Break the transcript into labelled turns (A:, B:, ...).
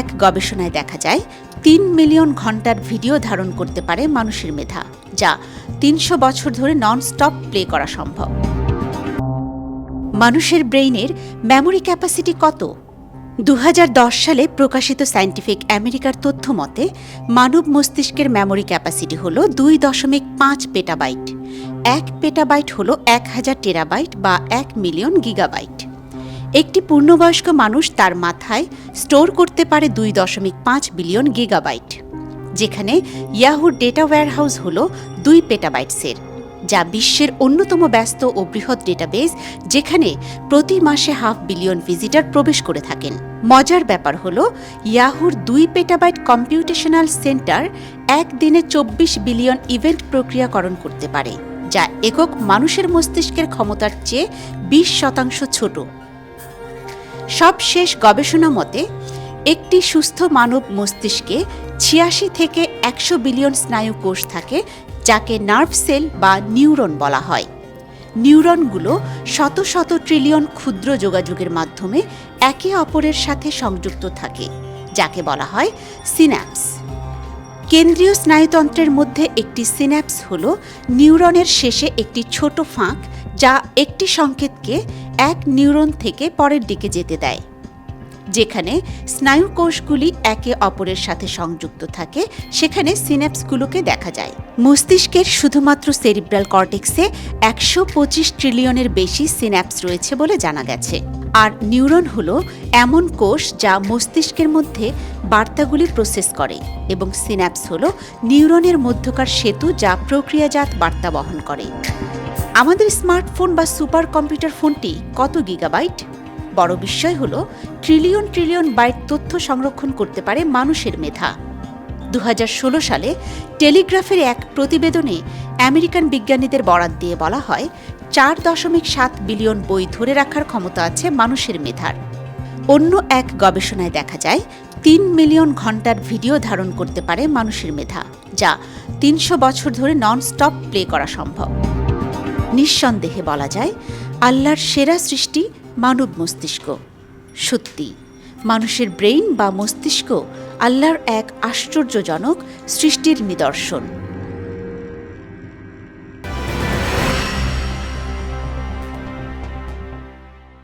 A: এক গবেষণায় দেখা যায়, তিন মিলিয়ন ঘণ্টার ভিডিও ধারণ করতে পারে মানুষের মেধা, যা তিনশো বছর ধরে নন স্টপ প্লে করা সম্ভব। মানুষের ব্রেইনের মেমোরি ক্যাপাসিটি কত? দু হাজার দশ সালে প্রকাশিত সায়েন্টিফিক আমেরিকার তথ্য মতে, মানব মস্তিষ্কের মেমোরি ক্যাপাসিটি হল দুই দশমিক পাঁচ পেটাবাইট। এক পেটাবাইট হল এক হাজার টেরাবাইট বা এক মিলিয়ন গিগাবাইট। একটি পূর্ণবয়স্ক মানুষ তার মাথায় স্টোর করতে পারে দুই দশমিক পাঁচ বিলিয়ন গিগাবাইট, যেখানে ইয়াহুর ডেটা ওয়্যারহাউস হল দুই পেটাবাইটসের, যা বিশ্বের অন্যতম ব্যস্ত ও বৃহৎ ডেটাবেস, যেখানে প্রতি মাসে হাফ বিলিয়ন ভিজিটার প্রবেশ করে থাকেন। মজার ব্যাপার হল, ইয়াহুর দুই পেটাবাইট কম্পিউটেশনাল সেন্টার একদিনে চব্বিশ বিলিয়ন ইভেন্ট প্রক্রিয়াকরণ করতে পারে, যা একক মানুষের মস্তিষ্কের ক্ষমতার চেয়ে বিশ শতাংশ ছোট। সবশেষ গবেষণা মতে, একটি সুস্থ মানব মস্তিষ্কে ছিয়াশি থেকে একশো বিলিয়ন স্নায়ু কোষ থাকে, যাকে নার্ভ সেল বা নিউরন বলা হয়। নিউরনগুলো শত শত ট্রিলিয়ন ক্ষুদ্র যোগাযোগের মাধ্যমে একে অপরের সাথে সংযুক্ত থাকে, যাকে বলা হয় সিন্যাপস। কেন্দ্রীয় স্নায়ুতন্ত্রের মধ্যে একটি সিন্যাপস হল নিউরনের শেষে একটি ছোট ফাঁক যা একটি সংকেতকে এক নিউরন থেকে পরের দিকে যেতে দেয়, যেখানে স্নায়ু কোষগুলি একে অপরের সাথে সংযুক্ত থাকে। সেখানে সিন্যাপসগুলোকে দেখা যায়। মস্তিষ্কের শুধুমাত্র সেরিব্রাল কর্টেক্সে একশো পঁচিশ ট্রিলিয়নের বেশি সিন্যাপস রয়েছে বলে জানা গেছে। আর নিউরন হল এমন কোষ যা মস্তিষ্কের মধ্যে বার্তাগুলি প্রসেস করে এবং সিন্যাপস হল নিউরনের মধ্যকার সেতু যা প্রক্রিয়াজাত বার্তা বহন করে। আমাদের স্মার্টফোন বা সুপার কম্পিউটার ফোনটি কত গিগাবাইট? বড় বিস্ময় হল, ট্রিলিয়ন ট্রিলিয়ন বাইট তথ্য সংরক্ষণ করতে পারে মানুষের মেধা। দু হাজার ষোলো সালে টেলিগ্রাফের এক প্রতিবেদনে আমেরিকান বিজ্ঞানীদের বরাত দিয়ে বলা হয়, চার দশমিক সাত বিলিয়ন বই ধরে রাখার ক্ষমতা আছে মানুষের মেধার। অন্য এক গবেষণায় দেখা যায়, তিন মিলিয়ন ঘণ্টার ভিডিও ধারণ করতে পারে মানুষের মেধা, যা তিনশো বছর ধরে নন স্টপ প্লে করা সম্ভব। নিঃসন্দেহে বলা যায়, আল্লাহর সেরা সৃষ্টি মানব মস্তিষ্ক। সত্যি, মানুষের ব্রেইন বা মস্তিষ্ক আল্লাহর এক আশ্চর্যজনক সৃষ্টির নিদর্শন।